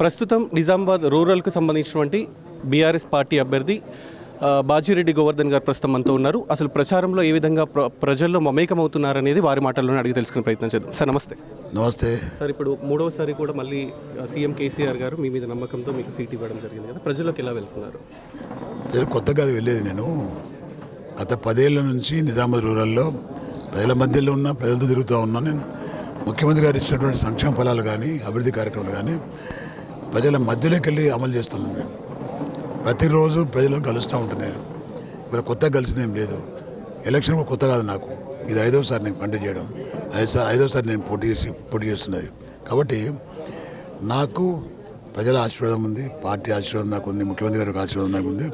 ప్రస్తుతం నిజామాబాద్ రూరల్కు సంబంధించినటువంటి BRS party అభ్యర్థి బాజిరెడ్డి గోవర్ధన్ గారు ప్రస్తుతం మనతో ఉన్నారు. అసలు ప్రచారంలో ఏ విధంగా ప్ర ప్రజల్లో మమేకమవుతున్నారనేది వారి మాటల్లోనే అడిగి తెలుసుకునే ప్రయత్నం చేద్దాం. సార్ నమస్తే. నమస్తే. సార్ ఇప్పుడు మూడవసారి కూడా మళ్ళీ సీఎం కేసీఆర్ గారు మీ మీద నమ్మకంతో మీకు సీట్ ఇవ్వడం జరిగింది కదా. ప్రజల్లోకి ఎలా వెళ్తున్నారు? నేను కొత్తగా వెళ్ళేది నేను. గత పదేళ్ళ నుంచి నిజామాబాద్ రూరల్లో ప్రజల మధ్యలో ఉన్న ప్రజలతో తిరుగుతూ ఉన్నాను నేను ముఖ్యమంత్రి గారు ఇచ్చినటువంటి సంక్షేమ ఫలాలు కానీ అభివృద్ధి కార్యక్రమాలు కానీ ప్రజల మధ్యలోకి వెళ్ళి అమలు చేస్తున్నాను నేను. ప్రతిరోజు ప్రజలను కలుస్తూ ఉంటున్నాను ఇవాళ కొత్తగా కలిసిందేం లేదు. ఎలక్షన్ కూడా కొత్త కాదు నాకు. ఇది ఐదోసారి నేను కంటెక్ట్ చేయడం. ఐదోసారి ఐదోసారి నేను పోటీ చేసి పోటీ చేస్తున్నది. కాబట్టి నాకు ప్రజల ఆశీర్వాదం ఉంది. పార్టీ ఆశీర్వాదం నాకు ఉంది. ముఖ్యమంత్రి గారికి ఆశీర్వాదం నాకు ఉంది.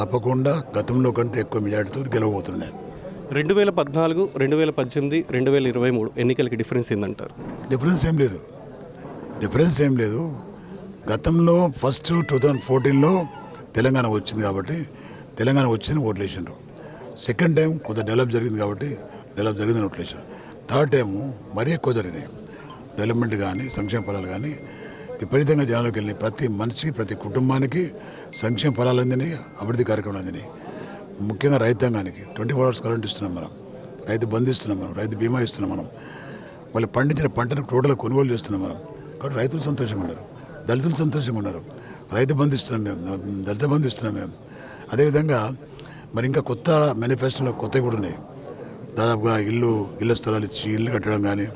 తప్పకుండా గతంలో కంటే ఎక్కువ మెజార్టీతో గెలవబోతున్నాను రెండు వేల పద్నాలుగు రెండు వేల పద్దెనిమిది రెండు వేల ఇరవై మూడు ఎన్నికలకి డిఫరెన్స్ ఏందంటారు? డిఫరెన్స్ ఏం లేదు. డిఫరెన్స్ ఏం లేదు. గతంలో ఫస్ట్ టూ థౌజండ్ ఫోర్టీన్లో తెలంగాణ వచ్చింది కాబట్టి తెలంగాణ వచ్చింది ఓట్లు వేసిండ్రు సెకండ్ టైం కొంత డెవలప్ జరిగింది కాబట్టి డెవలప్ జరిగిందని ఓట్లు వేసారు థర్డ్ టైము మరీ ఎక్కువ జరిగినాయి. డెవలప్మెంట్ కానీ సంక్షేమ ఫలాలు కానీ విపరీతంగా జనాలకు వెళ్ళినాయి. ప్రతి మనిషికి ప్రతి కుటుంబానికి సంక్షేమ ఫలాలు అందినాయి అభివృద్ధి కార్యక్రమాలు అందినాయి. ముఖ్యంగా రైతాంగానికి ట్వంటీ ఫోర్ అవర్స్ కరెంట్ ఇస్తున్నాం మనం. రైతు బంధు ఇస్తున్నాం మనం రైతు బీమా ఇస్తున్నాం మనం. వాళ్ళు పండించిన పంటను టోటల్ కొనుగోలు చేస్తున్నాం మనం. కాబట్టి రైతులు సంతోషంగా ఉన్నారు. దళితులు సంతోషంగా ఉన్నారు. రైతు బంధు ఇస్తున్నాం మేము. దళిత బంధు ఇస్తున్నాం మేము. అదేవిధంగా మరి ఇంకా కొత్త మేనిఫెస్టోలో కొత్తవి కూడా ఉన్నాయి. దాదాపుగా ఇల్లు ఇళ్ళ స్థలాలు ఇచ్చి ఇల్లు కట్టడం కానీ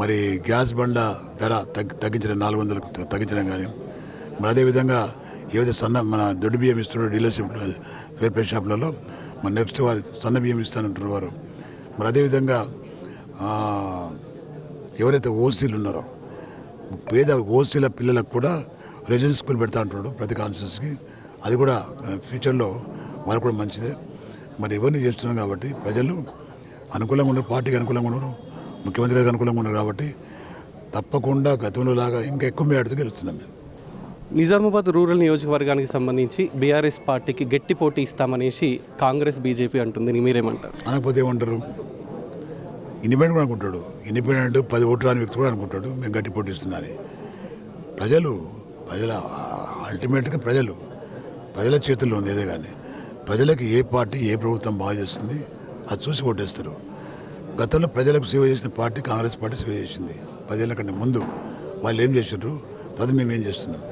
మరి గ్యాస్ బండ ధర తగ్గి తగ్గించడం నాలుగు వందలకు తగ్గించడం కానీ మరి అదేవిధంగా ఏదైతే సన్న మన దొడ్డు బియ్యం ఇస్తున్నారో డీలర్షిప్ ఫేర్ ప్రైస్ షాపులలో మరి నెక్స్ట్ వారు సన్న బియ్యం ఇస్తానంటున్నారు వారు. మరి అదేవిధంగా ఎవరైతే ఓసీలు ఉన్నారో పేద ఓసీల పిల్లలకు కూడా రెసిడెన్స్ స్కూల్ పెడతా అంటున్నాడు ప్రతి కాన్స్టిట్యూన్సీకి. అది కూడా ఫ్యూచర్లో వాళ్ళకు కూడా మంచిదే. మరి ఇవన్నీ చేస్తున్నాం కాబట్టి ప్రజలు అనుకూలంగా ఉన్నారు పార్టీకి అనుకూలంగా ఉన్నారు ముఖ్యమంత్రి గారికి అనుకూలంగా ఉన్నారు కాబట్టి తప్పకుండా గతంలో లాగా ఇంకా ఎక్కువ మేడతో గెలుస్తున్నాం మేము. నిజామాబాద్ రూరల్ నియోజకవర్గానికి సంబంధించి బీఆర్ఎస్ పార్టీకి గట్టి పోటీ ఇస్తామనేసి కాంగ్రెస్ బీజేపీ అంటుంది. మీరేమంటారు? అనకపోతే ఏమంటారు? ఇండిపెండెంట్ కూడా అనుకుంటాడు. ఇండిపెండెంట్ పది ఓట్లు రాని వ్యక్తి కూడా అనుకుంటాడు. మేము గట్టి పోటీస్తున్నారని ప్రజలు ప్రజల అల్టిమేట్గా ప్రజలు ప్రజల చేతుల్లో ఉంది ఏదే కానీ. ప్రజలకు ఏ పార్టీ ఏ ప్రభుత్వం బాగా చేస్తుంది అది చూసి కొట్టేస్తారు. గతంలో ప్రజలకు సేవ చేసిన పార్టీ కాంగ్రెస్ పార్టీ సేవ చేసింది. పదేళ్ళ కంటే ముందు వాళ్ళు ఏం చేసిండ్రు? తర్వాత మేము ఏం చేస్తున్నాం?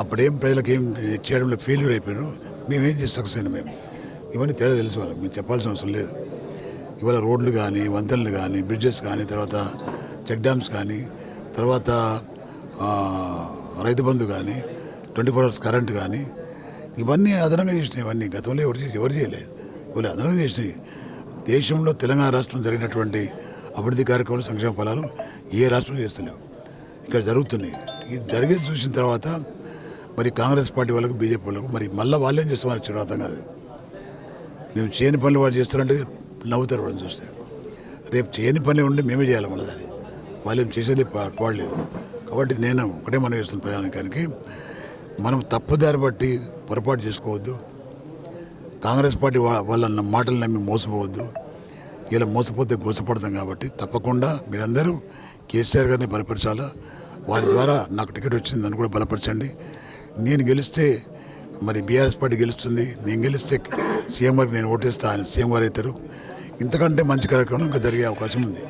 అప్పుడేం ప్రజలకు ఏం చేయడంలో ఫెయిల్యూర్ అయిపోయారు మేమేం చేసి సక్సెస్ అయినా మేము? ఇవన్నీ తేడా తెలుసు వాళ్ళకి. మేము చెప్పాల్సిన అవసరం లేదు. ఇవాళ రోడ్లు కానీ వంతెనలు కానీ బ్రిడ్జెస్ కానీ తర్వాత చెక్ డ్యామ్స్ కానీ తర్వాత రైతు బంధు కానీ ట్వంటీ ఫోర్ అవర్స్ కరెంట్ కానీ ఇవన్నీ అదనంగా చేసినాయి. ఇవన్నీ గతంలో ఎవరు చేసి ఎవరు చేయలేదు. ఇవాళ అదనంగా చేసినాయి. దేశంలో తెలంగాణ రాష్ట్రం జరిగినటువంటి అభివృద్ధి కార్యక్రమాలు సంక్షేమ ఫలాలు ఏ రాష్ట్రం చేస్తలేవు. ఇక్కడ జరుగుతున్నాయి. ఇది జరిగేది చూసిన తర్వాత మరి కాంగ్రెస్ పార్టీ వాళ్ళకు బీజేపీ వాళ్ళకు మరి మళ్ళీ వాళ్ళు ఏం చేస్తామని వచ్చారు అర్థం కాదు. మేము చేయని పనులు వాళ్ళు చేస్తారంటే నవ్వు తెరవడం చూస్తే. రేపు చేయని పని ఉండి మేమే చేయాలి మళ్ళీ దాన్ని వాళ్ళు ఏం చేసేది పాడలేదు. కాబట్టి నేను ఒకటే మనం చేస్తున్న ప్రయాణికానికి మనం తప్పుదారి బట్టి పొరపాటు చేసుకోవద్దు. కాంగ్రెస్ పార్టీ వాళ్ళ మాటలు నమ్మి మోసపోవద్దు. ఇలా మోసపోతే గోసపడతాం కాబట్టి తప్పకుండా మీరందరూ కేసీఆర్ గారిని బలపరచాలా? వారి ద్వారా నాకు టికెట్ వచ్చింది నన్ను కూడా బలపరచండి. నేను గెలిస్తే మరి బీఆర్ఎస్ పార్టీ గెలుస్తుంది నేను గెలిస్తే సీఎం గారికి నేను ఓటేస్తా అని సీఎం గారు అవుతారు. ఇంతకంటే మంచి కార్యక్రమం ఇంకా జరిగే అవకాశం ఉంది.